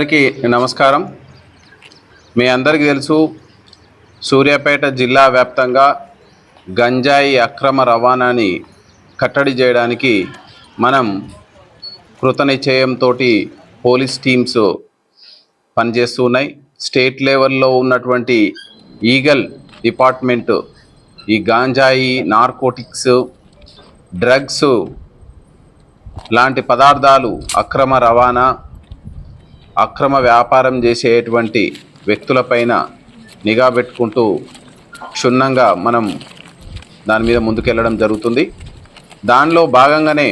అందరికీ నమస్కారం. మీ అందరికీ తెలుసు సూర్యాపేట జిల్లా వ్యాప్తంగా గంజాయి అక్రమ రవాణాని కట్టడి చేయడానికి మనం కృతనిశ్చయంతో పోలీస్ టీమ్స్ పనిచేస్తూ ఉన్నాయి. స్టేట్ లెవెల్లో ఉన్నటువంటి ఈగల్ డిపార్ట్మెంట్ ఈ గాంజాయి నార్కోటిక్స్ డ్రగ్స్ లాంటి పదార్థాలు అక్రమ రవాణా అక్రమ వ్యాపారం చేసేటువంటి వ్యక్తులపైన నిఘా పెట్టుకుంటూ క్షుణ్ణంగా మనం దాని మీద ముందుకెళ్ళడం జరుగుతుంది. దానిలో భాగంగానే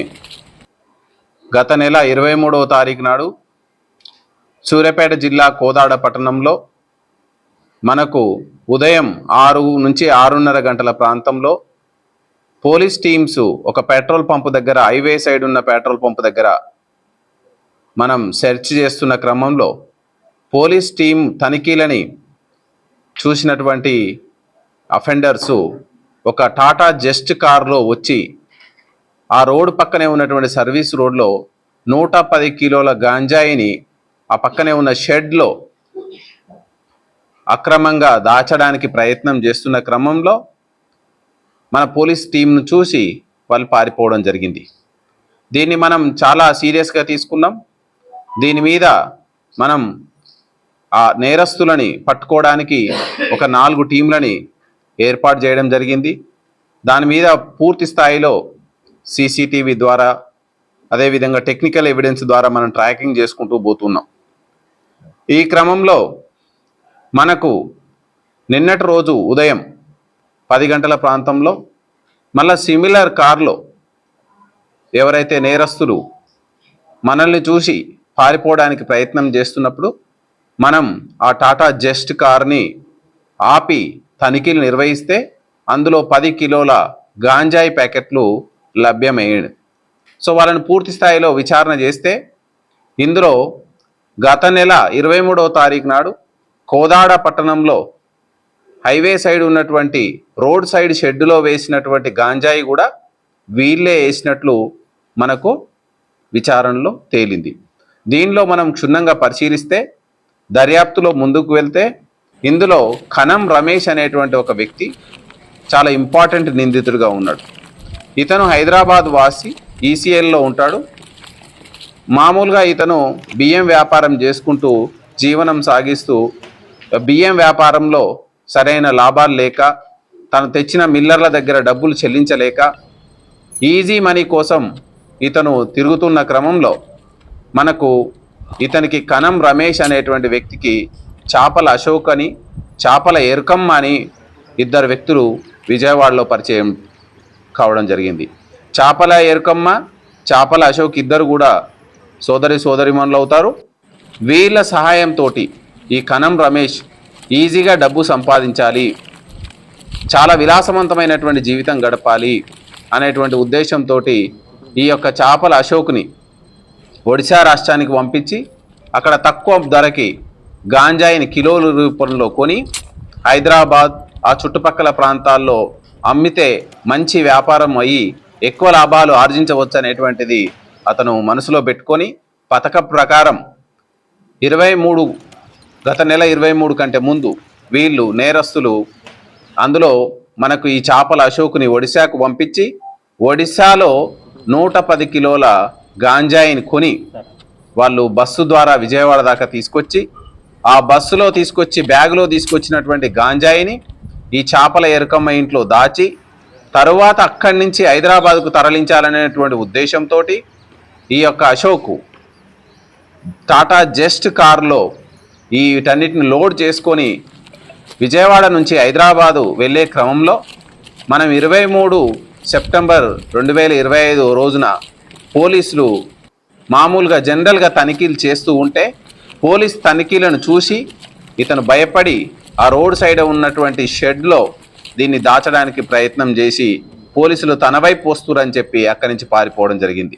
గత నెల ఇరవై మూడవ తారీఖు నాడు సూర్యాపేట జిల్లా కోదాడ పట్టణంలో మనకు ఉదయం ఆరు నుంచి ఆరున్నర గంటల ప్రాంతంలో పోలీస్ టీమ్స్ ఒక పెట్రోల్ పంపు దగ్గర హైవే సైడ్ ఉన్న పెట్రోల్ పంపు దగ్గర మనం సెర్చ్ చేస్తున్న క్రమంలో పోలీస్ టీం తనిఖీలని చూసినటువంటి అఫెండర్సు ఒక టాటా జస్ట్ కారులో వచ్చి ఆ రోడ్ పక్కనే ఉన్నటువంటి సర్వీస్ రోడ్లో నూట పది కిలోల గాంజాయిని ఆ పక్కనే ఉన్న షెడ్లో అక్రమంగా దాచడానికి ప్రయత్నం చేస్తున్న క్రమంలో మన పోలీస్ టీంను చూసి వాళ్ళు పారిపోవడం జరిగింది. దీన్ని మనం చాలా సీరియస్గా తీసుకున్నాం. దీని మీద మనం ఆ నేరస్తులని పట్టుకోవడానికి ఒక నాలుగు టీంలని ఏర్పాటు చేయడం జరిగింది. దాని మీద పూర్తి స్థాయిలో సీసీటీవీ ద్వారా అదేవిధంగా టెక్నికల్ ఎవిడెన్స్ ద్వారా మనం ట్రాకింగ్ చేసుకుంటూ పోతున్నాం. ఈ క్రమంలో మనకు నిన్నటి రోజు ఉదయం పది గంటల ప్రాంతంలో మళ్ళా సిమిలర్ కార్లో ఎవరైతే నేరస్తులు మనల్ని చూసి పారిపోవడానికి ప్రయత్నం చేస్తున్నప్పుడు మనం ఆ టాటా జస్ట్ కార్ని ఆపి తనిఖీలు నిర్వహిస్తే అందులో పది కిలోల గాంజాయి ప్యాకెట్లు లభ్యమయ్యాడు సో వాళ్ళని పూర్తి స్థాయిలో విచారణ చేస్తే ఇందులో గత నెల ఇరవై మూడవ తారీఖు నాడు కోదాడ పట్టణంలో హైవే సైడ్ ఉన్నటువంటి రోడ్ సైడ్ షెడ్డులో వేసినటువంటి గాంజాయి కూడా వీళ్ళే వేసినట్లు మనకు విచారణలో తేలింది. దీనిలో మనం క్షుణ్ణంగా పరిశీలిస్తే దర్యాప్తులో ముందుకు వెళ్తే ఇందులో కనం రమేష్ అనేటువంటి ఒక వ్యక్తి చాలా ఇంపార్టెంట్ నిందితుడిగా ఉన్నాడు. ఇతను హైదరాబాద్ వాసి ఈసీఎల్లో ఉంటాడు. మామూలుగా ఇతను బియ్యం వ్యాపారం చేసుకుంటూ జీవనం సాగిస్తూ బియ్యం వ్యాపారంలో సరైన లాభాలు లేక తను తెచ్చిన మిల్లర్ల దగ్గర డబ్బులు చెల్లించలేక ఈజీ మనీ కోసం ఇతను తిరుగుతున్న క్రమంలో మనకు ఇతనికి కనం రమేష్ అనేటువంటి వ్యక్తికి చాపల అశోక్ అని చాపల ఎరుకమ్మ అని ఇద్దరు వ్యక్తులు విజయవాడలో పరిచయం కావడం జరిగింది. చాపల ఎరుకమ్మ చాపల అశోక్ ఇద్దరు కూడా సోదరి సోదరిమణులు అవుతారు. వీళ్ళ సహాయంతో ఈ కనం రమేష్ ఈజీగా డబ్బు సంపాదించాలి చాలా విలాసవంతమైనటువంటి జీవితం గడపాలి అనేటువంటి ఉద్దేశంతో ఈ యొక్క చాపల అశోక్ని ఒడిశా రాష్ట్రానికి పంపించి అక్కడ తక్కువ ధరకి గాంజాయిని కిలోల రూపంలో కొని హైదరాబాద్ ఆ చుట్టుపక్కల ప్రాంతాల్లో అమ్మితే మంచి వ్యాపారం అయ్యి ఎక్కువ లాభాలు ఆర్జించవచ్చు అనేటువంటిది అతను మనసులో పెట్టుకొని పథక ప్రకారం ఇరవై మూడు గత నెల ఇరవై మూడు కంటే ముందు వీళ్ళు నేరస్తులు అందులో మనకు ఈ చేపల అశోక్ని ఒడిశాకు పంపించి ఒడిశాలో నూట పది కిలోల గాంజాయిని కొని వాళ్ళు బస్సు ద్వారా విజయవాడ దాకా తీసుకొచ్చి ఆ బస్సులో తీసుకొచ్చి బ్యాగులో తీసుకొచ్చినటువంటి గాంజాయిని ఈ చేపల ఎరుకమ్మ ఇంట్లో దాచి తరువాత అక్కడి నుంచి హైదరాబాద్కు తరలించాలనేటువంటి ఉద్దేశంతో ఈ యొక్క అశోకు టాటా జస్ట్ కారులో వీటన్నిటిని లోడ్ చేసుకొని విజయవాడ నుంచి హైదరాబాదు వెళ్ళే క్రమంలో మనం ఇరవై మూడు సెప్టెంబర్ రెండు వేల ఇరవై ఐదు రోజున పోలీసులు మామూలుగా జనరల్గా తనిఖీలు చేస్తూ ఉంటే పోలీస్ తనిఖీలను చూసి ఇతను భయపడి ఆ రోడ్ సైడ్ ఉన్నటువంటి షెడ్లో దీన్ని దాచడానికి ప్రయత్నం చేసి పోలీసులు తన వైపు వస్తురని చెప్పి అక్కడి నుంచి పారిపోవడం జరిగింది.